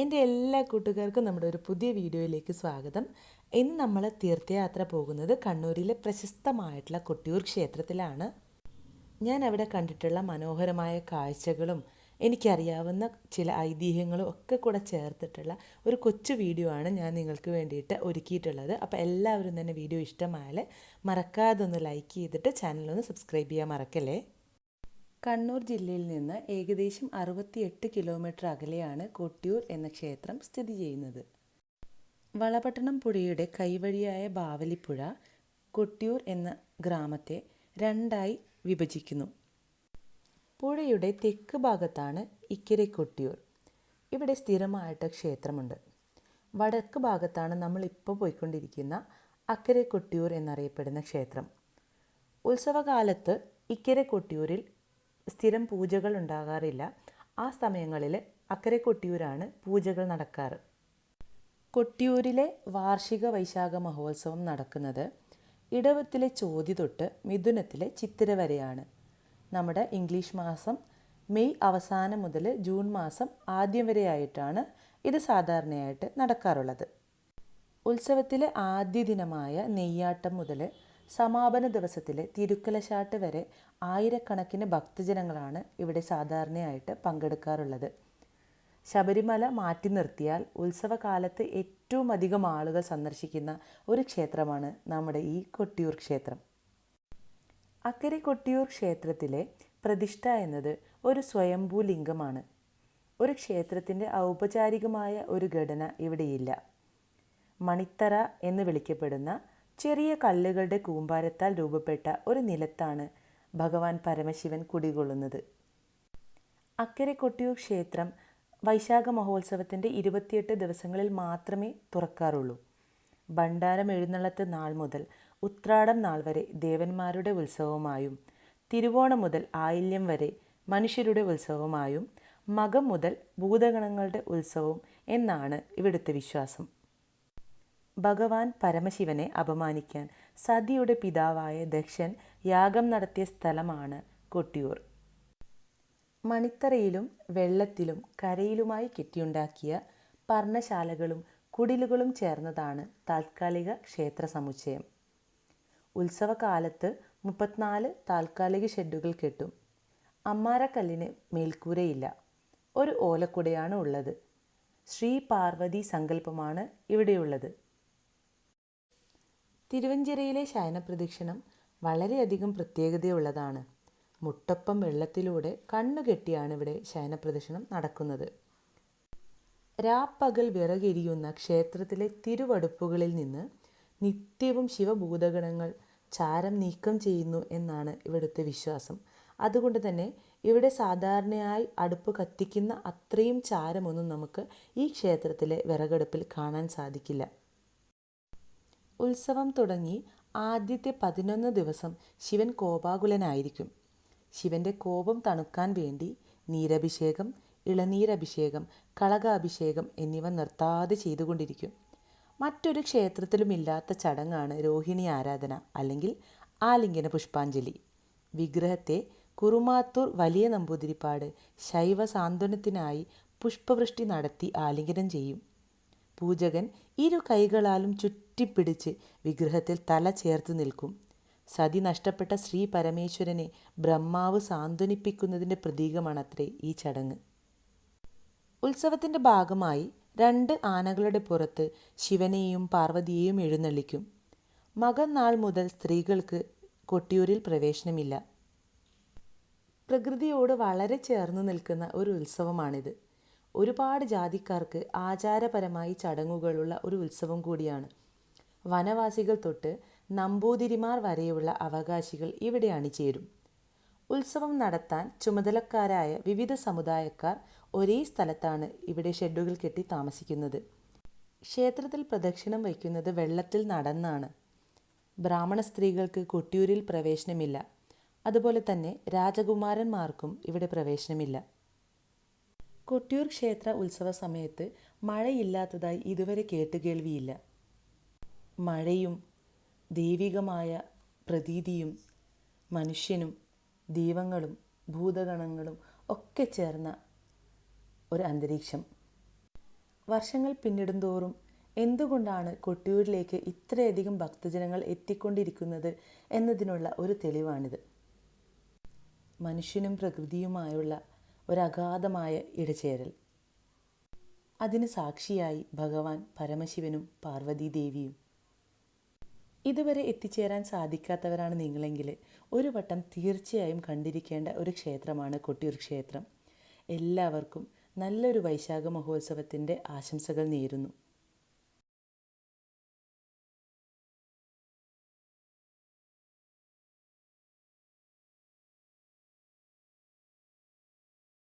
എന്റെ എല്ലാ കൂട്ടുകാർക്കും നമ്മുടെ ഒരു പുതിയ വീഡിയോയിലേക്ക് സ്വാഗതം. ഇന്ന് നമ്മൾ തീർത്ഥയാത്ര പോകുന്നത് കണ്ണൂരിലെ പ്രശസ്തമായിട്ടുള്ള കൊട്ടിയൂർ ക്ഷേത്രത്തിലാണ്. ഞാൻ അവിടെ കണ്ടിട്ടുള്ള മനോഹരമായ കാഴ്ചകളും എനിക്കറിയാവുന്ന ചില ഐതിഹ്യങ്ങളും ഒക്കെ കൂടെ ചേർത്തിട്ടുള്ള ഒരു കൊച്ചു വീഡിയോ ആണ് ഞാൻ നിങ്ങൾക്ക് വേണ്ടിയിട്ട് ഒരുക്കിയിട്ടുള്ളത്. അപ്പോൾ എല്ലാവരും തന്നെ വീഡിയോ ഇഷ്ടമായാൽ മറക്കാതെ ഒന്ന് ലൈക്ക് ചെയ്തിട്ട് ചാനലൊന്ന് സബ്സ്ക്രൈബ് ചെയ്യാൻ മറക്കല്ലേ? കണ്ണൂർ ജില്ലയിൽ നിന്ന് ഏകദേശം അറുപത്തിയെട്ട് കിലോമീറ്റർ അകലെയാണ് കൊട്ടിയൂർ എന്ന ക്ഷേത്രം സ്ഥിതി ചെയ്യുന്നത്. വളപട്ടണം പുഴയുടെ കൈവഴിയായ ബാവലിപ്പുഴ കൊട്ടിയൂർ എന്ന ഗ്രാമത്തെ രണ്ടായി വിഭജിക്കുന്നു. പുഴയുടെ തെക്ക് ഭാഗത്താണ് ഇക്കരെ കൊട്ടിയൂർ. ഇവിടെ സ്ഥിരമായിട്ട് ക്ഷേത്രമുണ്ട്. വടക്ക് ഭാഗത്താണ് നമ്മൾ ഇപ്പോൾ പോയിക്കൊണ്ടിരിക്കുന്ന അക്കരെ കൊട്ടിയൂർ എന്നറിയപ്പെടുന്ന ക്ഷേത്രം. ഉത്സവകാലത്ത് ഇക്കരെ കൊട്ടിയൂരിൽ സ്ഥിരം പൂജകൾ ഉണ്ടാകാറില്ല. ആ സമയങ്ങളിൽ അക്കരെ കൊട്ടിയൂരാണ് പൂജകൾ നടക്കാറ്. കൊട്ടിയൂരിലെ വാർഷിക വൈശാഖ മഹോത്സവം നടക്കുന്നത് ഇടവത്തിലെ ചോതി തൊട്ട് മിഥുനത്തിലെ ചിത്തിര വരെയാണ്. നമ്മുടെ ഇംഗ്ലീഷ് മാസം മെയ് അവസാനം മുതൽ ജൂൺ മാസം ആദ്യം വരെയായിട്ടാണ് ഇത് സാധാരണയായിട്ട് നടക്കാറുള്ളത്. ഉത്സവത്തിലെ ആദ്യ ദിനമായ നെയ്യാട്ടം മുതൽ സമാപന ദിവസത്തിലെ തിരുക്കലശാട്ട് വരെ ആയിരക്കണക്കിന് ഭക്തജനങ്ങളാണ് ഇവിടെ സാധാരണയായിട്ട് പങ്കെടുക്കാറുള്ളത്. ശബരിമല മാറ്റി നിർത്തിയാൽ ഉത്സവകാലത്ത് ഏറ്റവും അധികം ആളുകൾ സന്ദർശിക്കുന്ന ഒരു ക്ഷേത്രമാണ് നമ്മുടെ ഈ കൊട്ടിയൂർ ക്ഷേത്രം. അക്കരെ കൊട്ടിയൂർ ക്ഷേത്രത്തിലെ പ്രതിഷ്ഠ എന്നത് ഒരു സ്വയംഭൂ ലിംഗമാണ്. ഒരു ക്ഷേത്രത്തിന്റെ ഔപചാരികമായ ഒരു ഘടന ഇവിടെയില്ല. മണിത്തറ എന്ന് വിളിക്കപ്പെടുന്ന ചെറിയ കല്ലുകളുടെ കൂമ്പാരത്താൽ രൂപപ്പെട്ട ഒരു നിലത്താണ് ഭഗവാൻ പരമശിവൻ കുടികൊള്ളുന്നത്. അക്കരെ കൊട്ടിയൂർ ക്ഷേത്രം വൈശാഖ മഹോത്സവത്തിന്റെ ഇരുപത്തിയെട്ട് ദിവസങ്ങളിൽ മാത്രമേ തുറക്കാറുള്ളൂ. ഭണ്ഡാരം എഴുന്നള്ളത്ത് നാൾ മുതൽ ഉത്രാടം നാൾ വരെ ദേവന്മാരുടെ ഉത്സവമായും തിരുവോണം മുതൽ ആയില്യം വരെ മനുഷ്യരുടെ ഉത്സവമായും മകം മുതൽ ഭൂതഗണങ്ങളുടെ ഉത്സവം എന്നാണ് ഇവിടുത്തെ വിശ്വാസം. ഭഗവാൻ പരമശിവനെ അപമാനിക്കാൻ സതിയുടെ പിതാവായ ദക്ഷൻ യാഗം നടത്തിയ സ്ഥലമാണ് കൊട്ടിയൂർ. മണിത്തറയിലും വെള്ളത്തിലും കരയിലുമായി കെട്ടിയുണ്ടാക്കിയ പർണശാലകളും കുടിലുകളും ചേർന്നതാണ് താൽക്കാലിക ക്ഷേത്ര സമുച്ചയം. ഉത്സവകാലത്ത് മുപ്പത്തിനാല് താൽക്കാലിക ഷെഡുകൾ കെട്ടും. അമ്മാരക്കല്ലിന് മേൽക്കൂരയില്ല. ഒരു ഓലക്കുടയാണ് ഉള്ളത്. ശ്രീ പാർവതി സങ്കല്പമാണ് ഇവിടെയുള്ളത്. തിരുവഞ്ചിറയിലെ ശയനപ്രദക്ഷിണം വളരെയധികം പ്രത്യേകതയുള്ളതാണ്. മുട്ടപ്പം വെള്ളത്തിലൂടെ കണ്ണുകെട്ടിയാണ് ഇവിടെ ശയനപ്രദക്ഷിണം നടക്കുന്നത്. രാപ്പകൽ വിറകെരിയുന്ന ക്ഷേത്രത്തിലെ തിരുവടുപ്പുകളിൽ നിന്ന് നിത്യവും ശിവഭൂതഗണങ്ങൾ ചാരം നീക്കം ചെയ്യുന്നു എന്നാണ് ഇവിടുത്തെ വിശ്വാസം. അതുകൊണ്ട് തന്നെ ഇവിടെ സാധാരണയായി അടുപ്പ് കത്തിക്കുന്ന അത്രയും ചാരമൊന്നും നമുക്ക് ഈ ക്ഷേത്രത്തിലെ വിറകടുപ്പിൽ കാണാൻ സാധിക്കില്ല. ഉത്സവം തുടങ്ങി ആദ്യത്തെ പതിനൊന്ന് ദിവസം ശിവൻ കോപാകുലനായിരിക്കും. ശിവന്റെ കോപം തണുക്കാൻ വേണ്ടി നീരഭിഷേകം ഇളനീരഭിഷേകം കളകാഭിഷേകം എന്നിവ നിർത്താതെ ചെയ്തുകൊണ്ടിരിക്കും. മറ്റൊരു ക്ഷേത്രത്തിലുമില്ലാത്ത ചടങ്ങാണ് രോഹിണി ആരാധന അല്ലെങ്കിൽ ആലിംഗന പുഷ്പാഞ്ജലി. വിഗ്രഹത്തെ കുറുമാത്തൂർ വലിയ നമ്പൂതിരിപ്പാട് ശൈവ സാന്ത്വനത്തിനായി പുഷ്പവൃഷ്ടി നടത്തി ആലിംഗനം ചെയ്യും. പൂജകൻ ഇരു കൈകളാലും ചുറ്റിപ്പിടിച്ച് വിഗ്രഹത്തിൽ തല ചേർത്ത് നിൽക്കും. സതി നഷ്ടപ്പെട്ട ശ്രീ പരമേശ്വരനെ ബ്രഹ്മാവ് സാന്ത്വനിപ്പിക്കുന്നതിന്റെ പ്രതീകമാണത്രേ ഈ ചടങ്ങ്. ഉത്സവത്തിന്റെ ഭാഗമായി രണ്ട് ആനകളുടെ പുറത്ത് ശിവനെയും പാർവതിയെയും എഴുന്നള്ളിക്കും. മകൻ നാൾ മുതൽ സ്ത്രീകൾക്ക് കൊട്ടിയൂരിൽ പ്രവേശനമില്ല. പ്രകൃതിയോട് വളരെ ചേർന്ന് നിൽക്കുന്ന ഒരു ഉത്സവമാണിത്. ഒരുപാട് ജാതിക്കാർക്ക് ആചാരപരമായി ചടങ്ങുകളുള്ള ഒരു ഉത്സവം കൂടിയാണ്. വനവാസികൾ തൊട്ട് നമ്പൂതിരിമാർ വരെയുള്ള അവകാശികൾ ഇവിടെ അണിചേരും ഉത്സവം നടത്താൻ ചുമതലക്കാരായ വിവിധ സമുദായക്കാർ ഒരേ സ്ഥലത്താണ് ഇവിടെ ഷെഡുകൾ കെട്ടി താമസിക്കുന്നത്. ക്ഷേത്രത്തിൽ പ്രദക്ഷിണം വയ്ക്കുന്നത് വെള്ളത്തിൽ നടന്നാണ്. ബ്രാഹ്മണ സ്ത്രീകൾക്ക് കൊട്ടിയൂരിൽ പ്രവേശനമില്ല. അതുപോലെ തന്നെ രാജകുമാരന്മാർക്കും ഇവിടെ പ്രവേശനമില്ല. കൊട്ടിയൂർ ക്ഷേത്ര ഉത്സവ സമയത്ത് മഴയില്ലാത്തതായി ഇതുവരെ കേട്ടുകേൾവിയില്ല മഴയും ദൈവികമായ പ്രതീതിയും മനുഷ്യനും ദൈവങ്ങളും ഭൂതഗണങ്ങളും ഒക്കെ ചേർന്ന ഒരു അന്തരീക്ഷം. വർഷങ്ങൾ പിന്നിടുന്തോറും എന്തുകൊണ്ടാണ് കൊട്ടിയൂരിലേക്ക് ഇത്രയധികം ഭക്തജനങ്ങൾ എത്തിക്കൊണ്ടിരിക്കുന്നത് എന്നതിനുള്ള ഒരു തെളിവാണിത്. മനുഷ്യനും പ്രകൃതിയുമായുള്ള ഒരഗാധമായ ഇടചേരൽ. അതിന് സാക്ഷിയായി ഭഗവാൻ പരമശിവനും പാർവതീദേവിയും. ഇതുവരെ എത്തിച്ചേരാൻ സാധിക്കാത്തവരാണ് നിങ്ങളെങ്കിൽ ഒരു വട്ടം തീർച്ചയായും കണ്ടിരിക്കേണ്ട ഒരു ക്ഷേത്രമാണ് കൊട്ടിയൂർ ക്ഷേത്രം. എല്ലാവർക്കും നല്ലൊരു വൈശാഖ മഹോത്സവത്തിന്റെ ആശംസകൾ നേരുന്നു.